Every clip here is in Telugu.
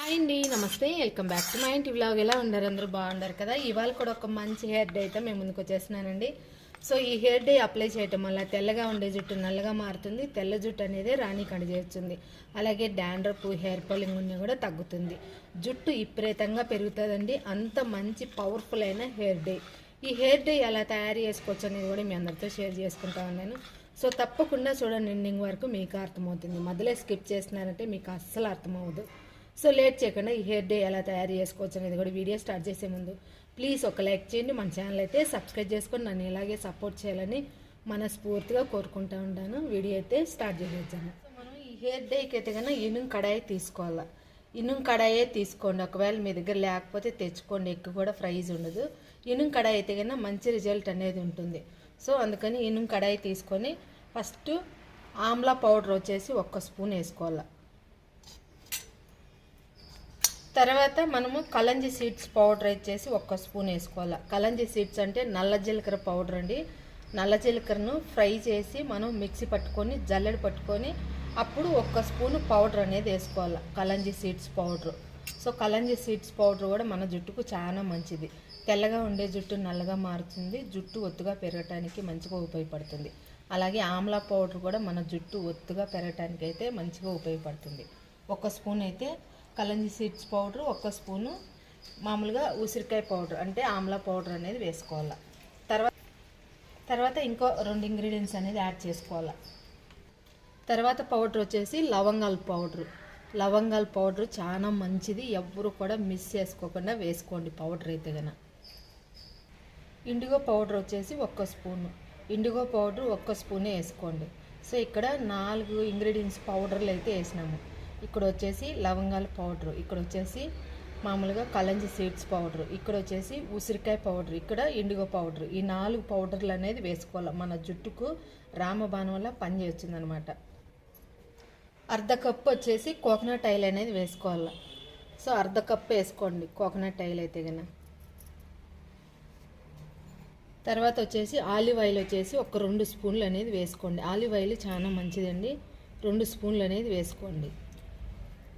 హాయ్ అండి నమస్తే. వెల్కమ్ బ్యాక్ టు మై ఇంటి వ్లాగ్ ఎలా ఉండరు అందరూ బాగుండారు కదా? ఇవాళ కూడా ఒక మంచి హెయిర్ డే అయితే మేము ముందుకు వచ్చేస్తున్నానండి. సో ఈ హెయిర్ డే అప్లై చేయటం వల్ల తెల్లగా ఉండే జుట్టు నల్లగా మారుతుంది. తెల్ల జుట్టు అనేది రాణి చేస్తుంది. అలాగే డాండ్రప్ హెయిర్ ఫాలింగ్ ఉన్న కూడా తగ్గుతుంది. జుట్టు విపరీతంగా పెరుగుతుందండి. అంత మంచి పవర్ఫుల్ అయిన హెయిర్ డే ఈ హెయిర్ డే ఎలా తయారు చేసుకోవచ్చు అనేది కూడా మీ అందరితో షేర్ చేసుకుంటా ఉన్నాను. సో తప్పకుండా చూడండి ఎండింగ్ వరకు మీకు అర్థమవుతుంది. మధ్యలో స్కిప్ చేస్తున్నారంటే మీకు అస్సలు అర్థమవుదు సో లేట్ చేయకుండా ఈ హెయిర్ డే ఎలా తయారు చేసుకోవచ్చు అనేది కూడా వీడియో స్టార్ట్ చేసే ముందు ప్లీజ్ ఒక లైక్ చేయండి. మన ఛానల్ అయితే సబ్స్క్రైబ్ చేసుకొని నన్ను ఇలాగే సపోర్ట్ చేయాలని మనస్ఫూర్తిగా కోరుకుంటా ఉంటాను. వీడియో అయితే స్టార్ట్ చేసేద్దాము మనం ఈ హెయిర్ డేకి అయితే కన్నా ఇనుం కడాయి తీసుకోవాలి? ఇనుం కడాయే తీసుకోండి. ఒకవేళ మీ దగ్గర లేకపోతే తెచ్చుకోండి. ఎక్కువ కూడా ప్రైజ్ ఉండదు. ఇనుం కడాయి అయితే కన్నా మంచి రిజల్ట్ అనేది ఉంటుంది. సో అందుకని ఇనుం కడాయి తీసుకొని ఫస్ట్ ఆమ్లా పౌడర్ వచ్చేసి ఒక్క స్పూన్ వేసుకోవాలి? తర్వాత మనము కలంజి సీడ్స్ పౌడర్ వచ్చేసి ఒక్క స్పూన్ వేసుకోవాలి. కలంజి సీడ్స్ అంటే నల్ల జీలకర్ర పౌడర్ అండి. నల్ల జీలకర్రను ఫ్రై చేసి మనం మిక్సీ పట్టుకొని జల్లెడ పట్టుకొని అప్పుడు ఒక్క స్పూన్ పౌడర్ అనేది వేసుకోవాలి. Kalonji seeds powder. So kalonji seeds powder కూడా మన జుట్టుకు చాలా మంచిది. తెల్లగా ఉండే జుట్టు నల్లగా మారుతుంది. జుట్టు ఒత్తుగా పెరగటానికి మంచిగా ఉపయోగపడుతుంది. అలాగే ఆమ్లా పౌడర్ కూడా మన జుట్టు ఒత్తుగా పెరగటానికి అయితే మంచిగా ఉపయోగపడుతుంది. ఒక స్పూన్ అయితే కలంజి సీడ్స్ పౌడర్ ఒక్క స్పూను మామూలుగా ఉసిరికాయ పౌడర్ అంటే ఆమ్లా పౌడర్ అనేది వేసుకోవాలి. తర్వాత తర్వాత ఇంకో రెండు ఇంగ్రీడియంట్స్ అనేది యాడ్ చేసుకోవాలి. తర్వాత పౌడర్ వచ్చేసి లవంగాల పౌడర్. లవంగాల పౌడర్ చాలా మంచిది ఎవ్వరు కూడా మిస్ చేసుకోకుండా వేసుకోండి పౌడర్ అయితే కనుక ఇండిగో పౌడర్ వచ్చేసి ఒక్క స్పూను. ఇండిగో పౌడర్ ఒక్క స్పూనే వేసుకోండి. సో ఇక్కడ నాలుగు ఇంగ్రీడియంట్స్ పౌడర్లు అయితే వేసినాము. ఇక్కడ వచ్చేసి లవంగాల పౌడరు ఇక్కడ వచ్చేసి మామూలుగా కలంజి సీడ్స్ పౌడర్ ఇక్కడ వచ్చేసి ఉసిరికాయ పౌడర్ ఇక్కడ ఇండిగో పౌడర్. ఈ నాలుగు పౌడర్లు అనేది వేసుకోవాలి. మన జుట్టుకు రామబాణం వల్ల పనిచేస్తుంది అనమాట అర్ధ కప్పు వచ్చేసి కోకోనట్ ఆయిల్ అనేది వేసుకోవాలి. సో అర్ధ కప్పు వేసుకోండి కోకోనట్ ఆయిల్ అయితే కనుక తర్వాత వచ్చేసి ఆలివ్ ఆయిల్ వచ్చేసి ఒక రెండు స్పూన్లు అనేది వేసుకోండి. ఆలివ్ ఆయిల్ చాలా మంచిదండి. రెండు స్పూన్లు అనేది వేసుకోండి.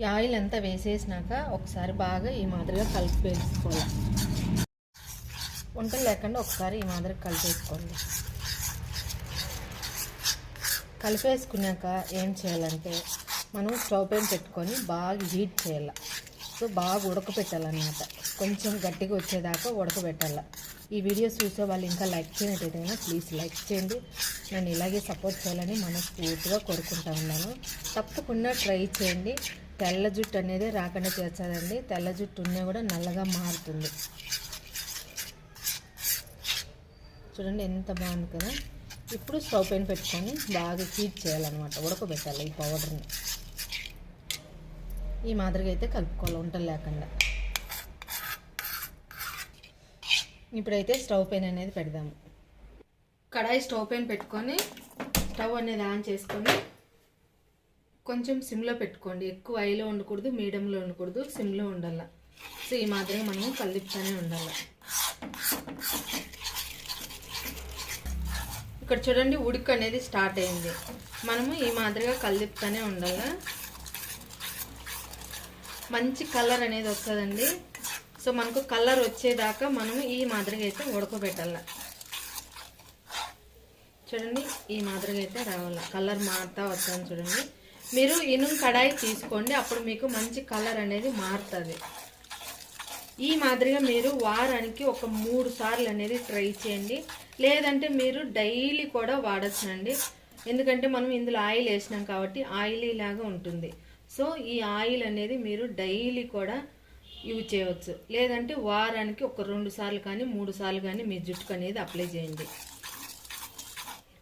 ఈ ఆయిల్ అంతా వేసేసినాక ఒకసారి బాగా ఈ మాదిరిగా కలిపి వేసుకోవాలి వంటలు లేకుండా ఒకసారి ఈ మాదిరి కలిపేసుకోండి. కలిపేసుకున్నాక ఏం చేయాలంటే మనం స్టవ్ పైన పెట్టుకొని బాగా హీట్ చేయాలి. సో బాగా ఉడకపెట్టాలన్నమాట. కొంచెం గట్టిగా వచ్చేదాకా ఉడకపెట్టాలి. ఈ వీడియోస్ చూసే వాళ్ళు ఇంకా లైక్ చేయనట్టయితే ప్లీజ్ లైక్ చేయండి. నేను ఇలాగే సపోర్ట్ చేయాలని మనస్ఫూర్తిగా కోరుకుంటా ఉన్నాను. తప్పకుండా ట్రై చేయండి. తెల్ల జుట్టు అనేది రాకుండా చేస్తారండి. తెల్ల జుట్టు ఉన్నా కూడా నల్లగా మారుతుంది. చూడండి ఎంత బాగుంది కదా. ఇప్పుడు స్టవ్ పైన పెట్టుకొని బాగా హీట్ చేయాలన్నమాట. ఉడకబెట్టాలి ఈ పౌడర్ని. ఈ మాదిరిగా అయితే కలుపుకోవాలి వంటలు లేకుండా. ఇప్పుడైతే స్టవ్ పైన అనేది పెడదాము. కడాయి స్టవ్ పైన పెట్టుకొని స్టవ్ అనేది ఆన్ చేసుకొని కొంచెం సిమ్లో పెట్టుకోండి. ఎక్కువ ఐలో ఉండకూడదు మీడియంలో ఉండకూడదు సిమ్లో ఉండాల. సో ఈ మాదిరిగా మనము కలుపుతూనే ఉండాలి. ఇక్కడ చూడండి ఉడుకు అనేది స్టార్ట్ అయింది. మనము ఈ మాదిరిగా కలుపుతూనే ఉండాలి. మంచి కలర్ అనేది వస్తుందండి. సో మనకు కలర్ వచ్చేదాకా మనము ఈ మాదిరిగా అయితే ఉడకబెట్టాల. చూడండి ఈ మాదిరిగా అయితే రావాలి. కలర్ మారుతా వస్తుంది చూడండి. మీరు ఇనుము కడాయి తీసుకోండి అప్పుడు మీకు మంచి కలర్ అనేది మారుతుంది. ఈ మాదిరిగా మీరు వారానికి ఒక మూడు సార్లు అనేది ట్రై చేయండి. లేదంటే మీరు డైలీ కూడా వాడచ్చునండి ఎందుకంటే మనం ఇందులో ఆయిల్ వేసినాం కాబట్టి ఆయిలీ లాగా ఉంటుంది. సో ఈ ఆయిల్ అనేది మీరు డైలీ కూడా యూజ్ చేయవచ్చు. లేదంటే వారానికి ఒక రెండు సార్లు కానీ మూడు సార్లు కానీ మీ జుట్టుకు అనేది అప్లై చేయండి.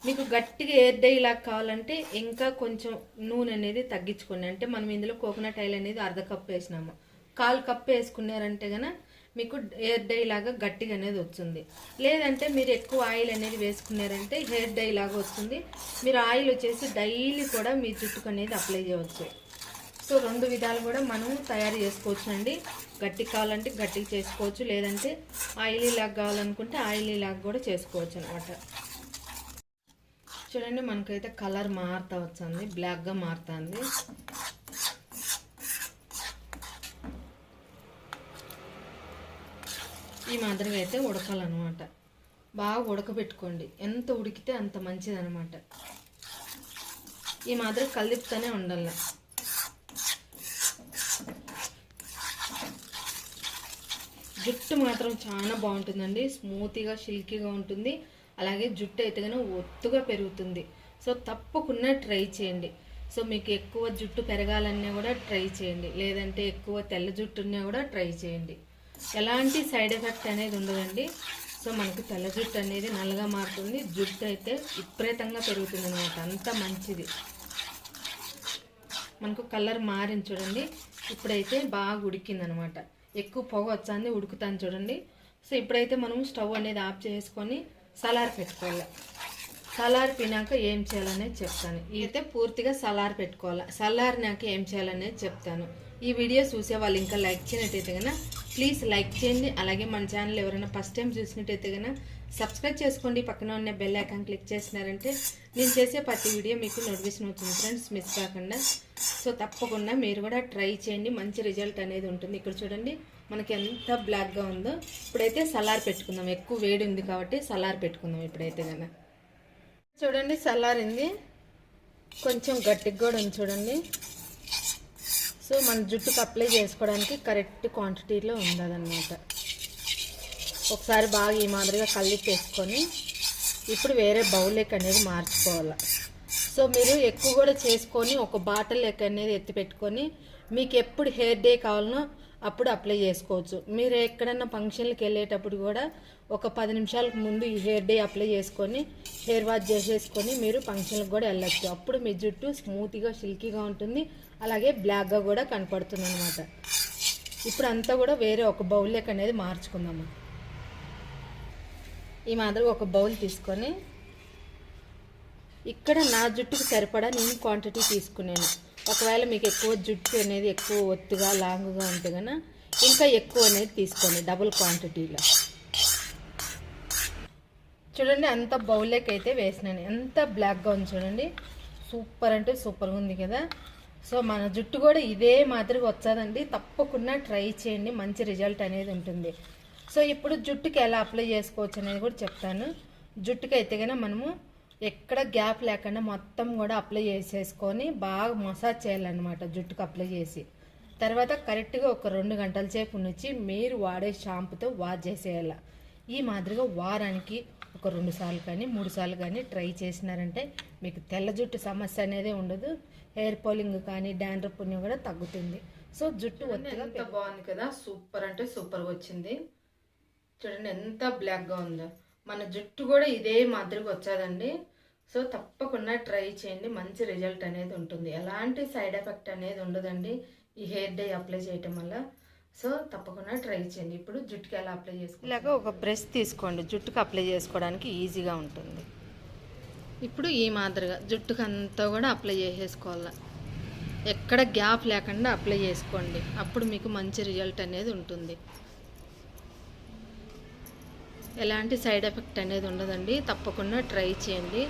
మీకు గట్టిగా ఎయిర్ డై లాగా కావాలంటే ఇంకా కొంచెం నూనె అనేది తగ్గించుకోండి. అంటే మనం ఇందులో కోకోనట్ ఆయిల్ అనేది అర్ధ కప్పు వేసినాము. కాలు కప్పు వేసుకున్నారంటే కనుక మీకు హెయిర్ డై లాగా గట్టిగా అనేది వస్తుంది. లేదంటే మీరు ఎక్కువ ఆయిల్ అనేది వేసుకున్నారంటే హెయిర్ డై లాగా వస్తుంది. మీరు ఆయిల్ వచ్చేసి డైలీ కూడా మీ జుట్టుకు అనేది అప్లై చేయవచ్చు. సో రెండు విధాలు కూడా మనం తయారు చేసుకోవచ్చు అండి గట్టి కావాలంటే గట్టిగా చేసుకోవచ్చు. లేదంటే ఆయిలీ లాగా కావాలనుకుంటే ఆయిలీ లాగా కూడా చేసుకోవచ్చు అనమాట చూడండి మనకైతే కలర్ మారుతా వచ్చింది బ్లాక్గా మారుతుంది. ఈ మాదిరిగా అయితే ఉడకాలన్నమాట. బాగా ఉడకబెట్టుకోండి. ఎంత ఉడికితే అంత మంచిది అనమాట ఈ మాదిరి కలిపితేనే ఉండాల. జుట్టు మాత్రం చాలా బాగుంటుందండి. స్మూతీగా సిల్కీగా ఉంటుంది. అలాగే జుట్టు అయితే కనుక ఒత్తుగా పెరుగుతుంది. సో తప్పకుండా ట్రై చేయండి. సో మీకు ఎక్కువ జుట్టు పెరగాలన్నా కూడా ట్రై చేయండి. లేదంటే ఎక్కువ తెల్ల జుట్టు ఉన్నా కూడా ట్రై చేయండి. ఎలాంటి సైడ్ ఎఫెక్ట్ అనేది ఉండదండి. సో మనకు తెల్ల జుట్టు అనేది నల్లగా మారుతుంది. జుట్టు అయితే విపరీతంగా పెరుగుతుంది అనమాట అంత మంచిది. మనకు కలర్ మారింది చూడండి. ఇప్పుడైతే బాగా ఉడికింది అనమాట ఎక్కువ పొగ వచ్చాంది ఉడుకుతాను చూడండి. సో ఇప్పుడైతే మనం స్టవ్ అనేది ఆఫ్ చేసుకొని సలార్ పెట్టుకోవాలి. సలార్ పినాక ఏం చేయాలనేది చెప్తాను. అయితే పూర్తిగా సలార్ పెట్టుకోవాలి. సలార్నాక ఏం చేయాలనేది చెప్తాను. ఈ వీడియో చూసే వాళ్ళు ఇంకా లైక్ చేయనట్టయితే కనుక ప్లీజ్ లైక్ చేయండి. అలాగే మన ఛానల్ ఎవరైనా ఫస్ట్ టైం చూసినట్టయితే కనుక సబ్స్క్రైబ్ చేసుకోండి. పక్కన ఉన్న బెల్ ఐకాన్ క్లిక్ చేసినారంటే నేను చేసే ప్రతి వీడియో మీకు నోటిఫికేషన్ అవుతుంది ఫ్రెండ్స్. మిస్ కాకుండా. సో తప్పకుండా మీరు కూడా ట్రై చేయండి. మంచి రిజల్ట్ అనేది ఉంటుంది. ఇక్కడ చూడండి. మనకి ఎంత బ్లాక్గా ఉందో. ఇప్పుడైతే సలార్ పెట్టుకుందాం. ఎక్కువ వేడి ఉంది కాబట్టి సలార్ పెట్టుకుందాం ఇప్పుడైతే కదా చూడండి ఉంది. కొంచెం గట్టిగా కూడా ఉంది చూడండి. సో మన జుట్టుకు అప్లై చేసుకోవడానికి కరెక్ట్ క్వాంటిటీలో ఉండదన్నమాట ఒకసారి బాగా ఈ మాదిరిగా కలిపేసుకొని ఇప్పుడు వేరే బౌలేక్ అనేది మార్చుకోవాలి. సో మీరు ఎక్కువ కూడా చేసుకొని ఒక బాటిల్ లెక్క అనేది ఎత్తి పెట్టుకొని మీకు ఎప్పుడు హెయిర్ డే కావాలనో అప్పుడు అప్లై చేసుకోవచ్చు. మీరు ఎక్కడన్నా ఫంక్షన్లకు వెళ్ళేటప్పుడు కూడా ఒక పది నిమిషాలకు ముందు ఈ హెయిర్ డే అప్లై చేసుకొని హెయిర్ వాష్ చేసేసుకొని మీరు ఫంక్షన్లకు కూడా వెళ్ళచ్చు. అప్పుడు మీ జుట్టు స్మూత్గా సిల్కీగా ఉంటుంది. అలాగే బ్లాక్గా కూడా కనపడుతుంది అనమాట ఇప్పుడు అంతా కూడా వేరే ఒక బౌల్ లెక్క అనేది మార్చుకుందాము? ఈ మాదిరి ఒక బౌల్ తీసుకొని ఇక్కడ నా జుట్టుకు సరిపడా నేను క్వాంటిటీ తీసుకున్నాను ఒకవేళ మీకు ఎక్కువ జుట్టు అనేది ఎక్కువ ఒత్తుగా లాంగ్గా ఉంటే కనుక ఇంకా ఎక్కువ అనేది తీసుకోండి డబుల్ క్వాంటిటీలో చూడండి అంత బౌల్లోకి అయితే వేసినాను. ఎంత బ్లాక్గా ఉంది చూడండి. సూపర్ అంటే సూపర్గా ఉంది కదా. సో మన జుట్టు కూడా ఇదే మాదిరిగా వచ్చాదండి. తప్పకుండా ట్రై చేయండి మంచి రిజల్ట్ అనేది ఉంటుంది. సో ఇప్పుడు జుట్టుకి ఎలా అప్లై చేసుకోవచ్చు అనేది కూడా చెప్తాను. జుట్టుకి అయితే కనుక మనము ఎక్కడ గ్యాప్ లేకుండా మొత్తం కూడా అప్లై చేసేసుకొని బాగా మసాజ్ చేయాలన్నమాట జుట్టుకు అప్లై చేసి. తర్వాత కరెక్ట్గా ఒక రెండు గంటల సేపు నుంచి మీరు వాడే షాంపుతో వాష్ చేసేయాలి. ఈ మాదిరిగా వారానికి ఒక రెండు సార్లు కానీ మూడు సార్లు కానీ ట్రై చేసినారంటే మీకు తెల్ల జుట్టు సమస్య అనేది ఉండదు. హెయిర్ పోలింగ్ కానీ డాండ్రఫ్ పుణ్యం కూడా తగ్గుతుంది. సో జుట్టు ఎంత బాగుంది కదా సూపర్ అంటే సూపర్గా వచ్చింది. చూడండి ఎంత బ్లాక్గా ఉందో. మన జుట్టు కూడా ఇదే మాదిరిగా వచ్చాదండి. సో తప్పకుండా ట్రై చేయండి. మంచి రిజల్ట్ అనేది ఉంటుంది. ఎలాంటి సైడ్ ఎఫెక్ట్ అనేది ఉండదండి. ఈ హెయిర్ డై అప్లై చేయటం వల్ల. సో తప్పకుండా ట్రై చేయండి. ఇప్పుడు జుట్టుకి ఎలా అప్లై చేసుకో ఇలాగ ఒక బ్రష్ తీసుకోండి. జుట్టుకు అప్లై చేసుకోవడానికి ఈజీగా ఉంటుంది. ఇప్పుడు ఈ మాదిరిగా జుట్టుకు అంతా కూడా అప్లై చేసేసుకోవాలి? ఎక్కడ గ్యాప్ లేకుండా అప్లై చేసుకోండి. అప్పుడు మీకు మంచి రిజల్ట్ అనేది ఉంటుంది. ఎలాంటి సైడ్ ఎఫెక్ట్ అనేది ఉండదండి. తప్పకుండా ట్రై చేయండి.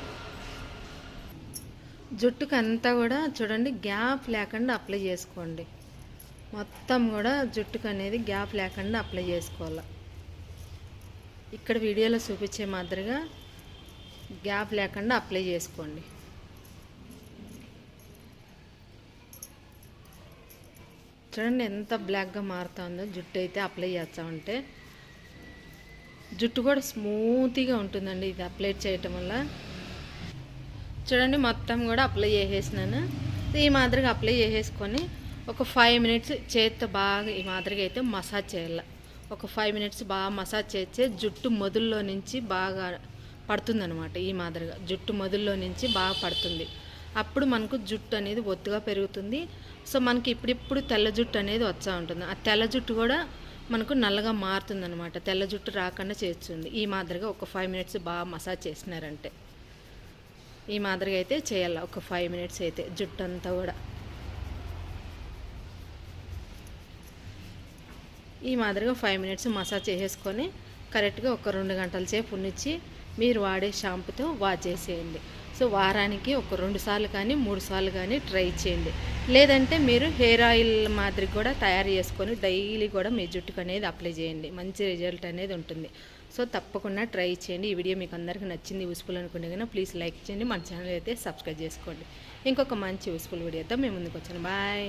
జుట్టుకు అంతా కూడా చూడండి గ్యాప్ లేకుండా అప్లై చేసుకోండి. మొత్తం కూడా జుట్టుకు అనేది గ్యాప్ లేకుండా అప్లై చేసుకోవాలి. ఇక్కడ వీడియోలో చూపించే మాదిరిగా గ్యాప్ లేకుండా అప్లై చేసుకోండి. చూడండి ఎంత బ్లాక్గా మారుతుందో జుట్టు అయితే అప్లై చేస్తామంటే జుట్టు కూడా స్మూత్గా ఉంటుందండి ఇది అప్లై చేయటం వల్ల. చూడండి మొత్తం కూడా అప్లై చేసేసినాను. ఈ మాదిరిగా అప్లై చేసేసుకొని ఒక ఫైవ్ మినిట్స్ చేతితో బాగా ఈ మాదిరిగా అయితే మసాజ్ చేయాలి. ఒక ఫైవ్ మినిట్స్ బాగా మసాజ్ చేస్తే జుట్టు మొదల్లో నుంచి బాగా పడుతుందనమాట ఈ మాదిరిగా. జుట్టు మొదల్లో నుంచి బాగా పడుతుంది. అప్పుడు మనకు జుట్టు అనేది ఒత్తుగా పెరుగుతుంది. సో మనకి ఇప్పుడిప్పుడు తెల్ల జుట్టు అనేది వచ్చా ఉంటుంది. ఆ తెల్ల జుట్టు కూడా మనకు నల్లగా మారుతుందనమాట తెల్ల జుట్టు రాకుండా చేస్తుంది. ఈ మాదిరిగా ఒక ఫైవ్ మినిట్స్ బాగా మసాజ్ చేసినారంటే. ఈ మాదిరిగా అయితే చేయాలి. ఒక ఫైవ్ మినిట్స్ అయితే జుట్టు అంతా కూడా. ఈ మాదిరిగా ఫైవ్ మినిట్స్ మసాజ్ చేసేసుకొని కరెక్ట్గా ఒక రెండు గంటల సేపు ఉన్నిచ్చి మీరు వాడే షాంపుతో వాష్ చేసేయండి. సో వారానికి ఒక రెండు సార్లు కానీ మూడు సార్లు కానీ ట్రై చేయండి. లేదంటే మీరు హెయిర్ ఆయిల్ మాదిరి కూడా తయారు చేసుకొని డైలీ కూడా మీ జుట్టుకు అనేది అప్లై చేయండి. మంచి రిజల్ట్ అనేది ఉంటుంది. సో తప్పకుండా ట్రై చేయండి. ఈ వీడియో మీకు అందరికీ నచ్చింది యూస్ఫుల్ అనుకుంటే కనుక ప్లీజ్ లైక్ చేయండి. మన ఛానల్ అయితే సబ్స్క్రైబ్ చేసుకోండి. ఇంకొక మంచి యూస్ఫుల్ వీడియోతో మేము ముందుకు వచ్చాను బాయ్